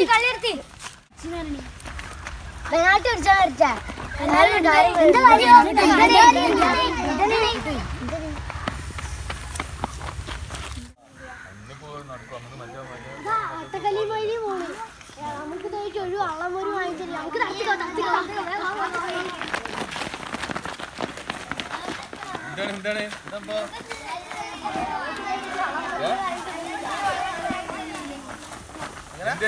Penalty അടിച്ചാ വരച്ചാ അട്ടക്കല്ലി പോയി പോണു നമുക്ക് തോക്കി ഒരു വള്ളം ഒരു വാങ്ങിച്ചില്ല. നമുക്ക് തട്ടിക്കോ തട്ടിക്കോ എന്താണ് എന്താണ്? എന്താ എന്ത്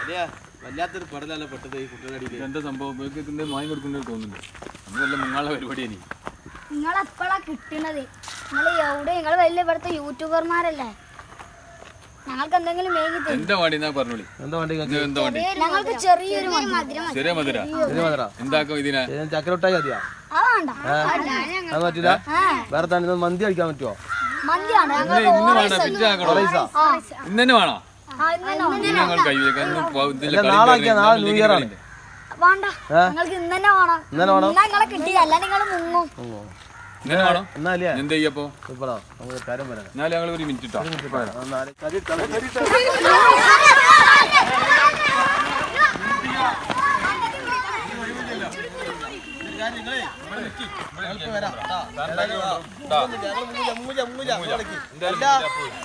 അതെയാ വല്ലാത്തൊരു പടലല്ല പെട്ടത് ഈ കുട്ടികളുടെ എന്താ സംഭവം? ഇതിന്റെ വാങ്ങി കൊടുക്കുന്നത് തോന്നുന്നുണ്ട്. നമ്മൾ വല്ല മുങ്ങാളെ പരിപാടി നിങ്ങൾ നിങ്ങളെപ്പോഴാ കിട്ടണത്? നിങ്ങൾ എവിടെ? നിങ്ങൾ വലിയ ഇവിടുത്തെ യൂട്യൂബർമാരല്ലേ? ഞങ്ങൾക്ക് എന്തെങ്കിലും മേങ്ങി തരും. എന്താ വാണ്ടി? എന്നാ പറഞ്ഞോളി. എന്താ വണ്ടി ഇത് എന്താ വാണ്ടി? ഞങ്ങൾക്ക് ചെറിയൊരു മധുരം. ചെറിയ മധുര? മതിരാ എന്താക്കും ഇതിനെ? ചക്കരൊട്ടായി മതിയാ? അത് വേണ്ട. അത് പറ്റില്ല വേറെ തന്നെ മന്തി കഴിക്കാൻ പറ്റുമോ മന്തിയാണ് ഞങ്ങൾ ഇന്ന് മിനിറ്റ് വേണം തന്നെ ഞങ്ങൾ. വേണ്ട നിങ്ങൾക്ക് ഇന്ന് തന്നെ വേണം ഇന്നലെ വേണം എന്നാ നിങ്ങളെ കിട്ടിയല്ല നിങ്ങൾ മുങ്ങും ഇന്ന് തന്നെ വേണോ എന്നാ അല്ലേ എന്ത് ചെയ്യപ്പോ ഇപ്പഴോ നമുക്ക് കാര്യം പറയാം എന്നാലും ഞങ്ങൾ ഒരു മിനിറ്റ് ഇട്ടോ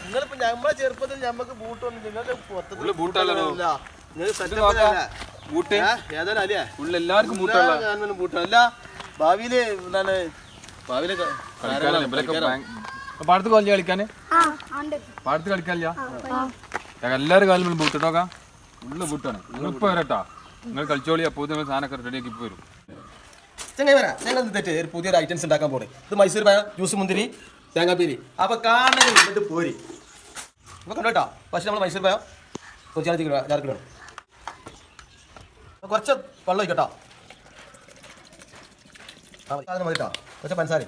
നിങ്ങളിപ്പോ നമ്മളെ ചെറുപ്പത്തിൽ ഞമ്മക്ക് ബൂട്ട് വന്നു നിങ്ങൾക്ക് സെറ്റ് ഏതായാലും അല്ലേ ഉള്ള എല്ലാവർക്കും ബൂട്ടല്ല. ഭാവിയിൽ എന്താണ് പാടത്ത് കൊല്ലി കളിക്കാന്? പാടത്ത് കളിക്കാനില്ല? എല്ലാവരും കാലം ബൂട്ട് ഇട്ടോക്കാം ഉള്ള ബൂട്ടാണ്. നിങ്ങൾ ഇപ്പൊ വരട്ടാ. നിങ്ങൾ കളിച്ചോളി അപ്പോ നിങ്ങൾ സാധനമൊക്കെ റെഡിയാക്കി ഇപ്പൊ വരും. ചങ്ങായി വരാം. ഞങ്ങൾ തെറ്റ്. ഒരു പുതിയൊരു ഐറ്റംസ് ഉണ്ടാക്കാൻ പോണേ. ഇത് മൈസൂർ പഴം ജ്യൂസ് മുന്തിരി തേങ്ങാപ്പീരി. അപ്പൊ കാണുന്നത് എന്നിട്ട് പോരി. അപ്പൊ കേട്ടോ പക്ഷെ നമ്മൾ മൈസൂർ പഴം കുറച്ച് ചേർക്കണം കുറച്ച് വെള്ളം ഒഴിക്കട്ടോ അതിന് മതി കേട്ടോ കുറച്ച് പഞ്ചസാര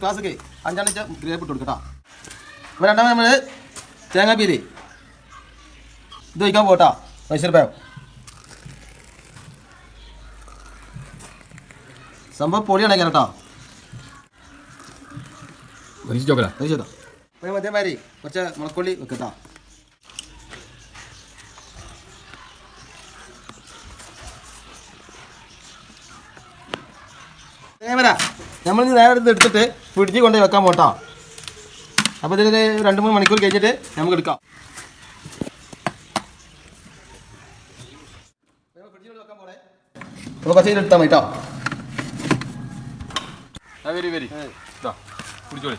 ക്ലാസ്സൊക്കെ അഞ്ചാണിച്ച ഗ്രേപ്പ് ഇട്ട് കൊടുക്കട്ടോ അപ്പൊ രണ്ടാമത് നമ്മൾ തേങ്ങാപ്പീരി. ഇത് വയ്ക്കാൻ പോട്ടാ മൈസൂർ പഴം സംഭവം പൊടിയാണ് കേട്ടോ. മറ്റേമാതിരി കുറച്ച് മുളക്കൊള്ളി വെക്കട്ടോ ക്യാമറ നമ്മൾ നേരെ എടുത്ത് എടുത്തിട്ട് ഫ്രിഡ്ജിൽ കൊണ്ടുപോയി വെക്കാൻ പോട്ടോ. അപ്പോൾ ഇതിൽ രണ്ട് മൂന്ന് മണിക്കൂർ കഴിഞ്ഞിട്ട് നമുക്ക് എടുക്കാം. അപ്പോൾ കുറച്ച് എടുത്താൽ മതി കേട്ടോ വരി വരി. ഇതാ കുടിച്ചോളി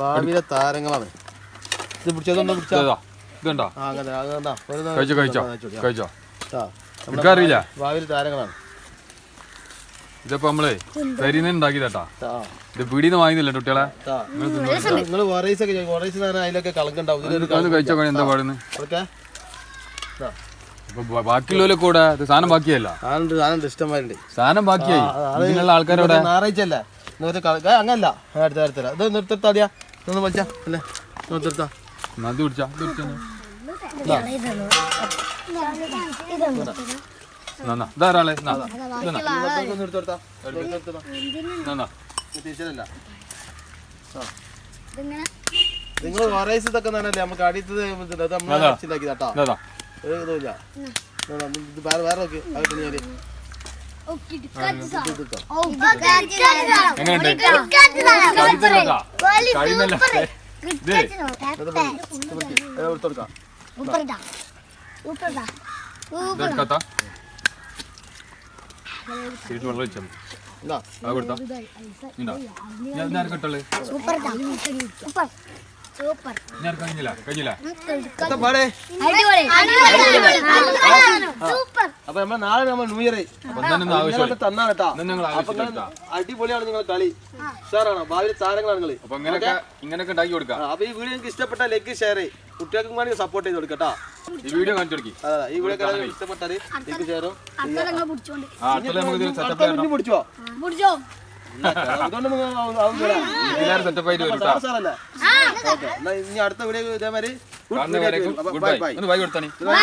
ഭാവിയിലെ താരങ്ങളാണ്. ഇത് പിടിച്ചതൊന്നും പിടിച്ചാ. ഇതാ ഇതുണ്ടോ കഴിച്ചോ കഴിച്ചോ ആ, കഴിച്ചോ. ഭാവിയിലെ താരങ്ങളാണ്. ഇതിപ്പോ നമ്മളെ തരിന്ന് ഉണ്ടാക്കിയതാട്ടാ. ഇത് പീടിന്ന് വാങ്ങിയില്ല കുട്ടികളെ? ആ. വറൈസ് ഒക്കെ വറൈസ് അതിലൊക്കെ എന്താ പാടുന്നു? ബാക്കിയുള്ളവരെ കൂടെ സാധനം ബാക്കിയല്ല. സാധനം ബാക്കിയായി. ഇതിനുള്ള ആൾക്കാരോടെ ഞായറാഴ്ച അല്ലേ ഇന്നത്തെ കള ഏ, അങ്ങനല്ല. അടുത്ത അടുത്ത ഇത് നിർത്തിർത്താടിയാ ഇതൊന്ന് വലിച്ചാ. അല്ലേ? നിർത്തിർത്താ എന്നാ ഇത് കുടിച്ചാ ഇത് കുടിച്ചാ ഇതിങ്ങനെ നിങ്ങൾ വറൈസ് ഇതൊക്കെ തന്നെയല്ലേ നമുക്ക് അടിത്തത് അത് നമ്മൾ ഇതുമില്ല ഇത് വേറെ വേറെ നോക്കി അകത്ത് ഞാൻ എങ്ങനെയുണ്ട് ഇത് തിരിച്ച് വെള്ളം വെച്ചാൽ എന്നാ അത് കൊടുത്താ. ഇണ്ടാ? ഞാൻ ഞാൻ കട്ടൾ സൂപ്പർ സൂപ്പർ. സൂപ്പർ ഞാൻ കഴിഞ്ഞില്ല? കഴിഞ്ഞില്ല. അടിപൊളി. അപ്പൊ നമ്മൾ നാളെ നമ്മൾ ന്യൂ ഇയർ തന്നാണ് കേട്ടാ. അടിപൊളിയാണ് നിങ്ങൾ കളി. സാറാണോ ഭാവിയിലെ താരങ്ങളാണ് കളി അപ്പൊ ഇങ്ങനെയൊക്കെ ഇങ്ങനെയൊക്കെ ഉണ്ടാക്കി കൊടുക്കാം. അപ്പൊ ഈ വീഡിയോ നിങ്ങൾക്ക് ഇഷ്ടപ്പെട്ട ലൈക്ക് ഷെയർ കുട്ടികൾക്കും വേണമെങ്കിൽ സപ്പോർട്ട് ചെയ്ത് കൊടുക്കട്ടാ ഈ വീഡിയോ കാണിച്ചു കൊടുക്കി. ഈ വീഡിയോ ലൈക്ക് ഷെയറും പിടിച്ചോ? പിടിച്ചോ. ഇനി അടുത്ത വീഡിയോ ഇതേമാതിരി കാണുന്നവരേക്കും ബൈ ബൈ കൊടുത്താണി ബൈ